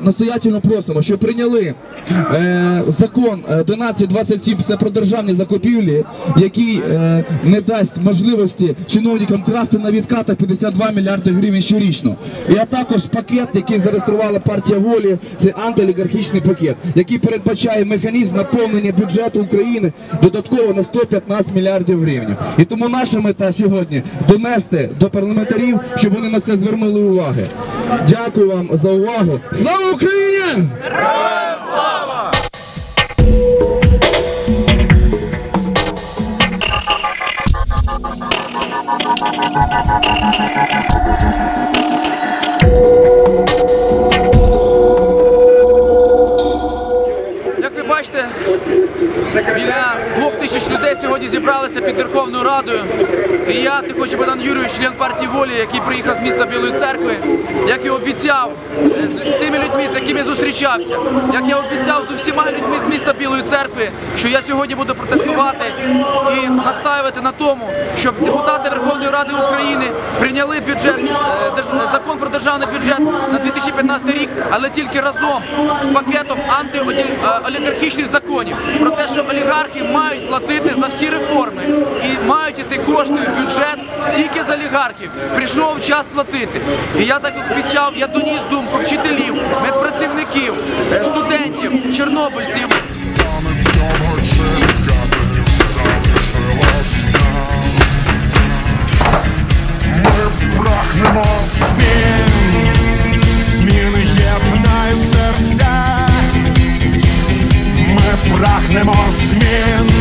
настоятельно просимо, щоб прийняли е, закон е, 1127, це про державні закупівлі, який е, не дасть можливості чиновникам красти на відкатах 52 мільярди гривень щорічно. І також пакет, який зареєструвала партія волі, це антиолігархічний пакет, який передбачає механізм наповнення бюджету України додатково на 115 мільярдів гривень. І тому наша мета сьогодні донести до парламентарів, щоб вони на це звернули уваги. Дякую вам за увагу. Слава Україні! Як ви бачите, біля двох тисяч людей сьогодні зібралися під Верховною Радою. І я, Тихоче Богдан Юрійович, член партії волі, який приїхав з міста Білої церкви, як і обіцяв е, з тими людьми, з якими зустрічався, як я обіцяв з усіма людьми з міста Білої церкви, що я сьогодні буду протестувати і на тому, щоб депутати Верховної Ради України прийняли бюджет, е, закон про державний бюджет на 2015 рік, але тільки разом з пакетом антиолігархічних законів про те, що олігархи мають платити за всі реформи і мають іти кошти в бюджет тільки з олігархів. Прийшов час платити. І я так обіцяв, я доніс думку вчителів, медпрацівників, е, студентів, чорнобильців. Remorse, man.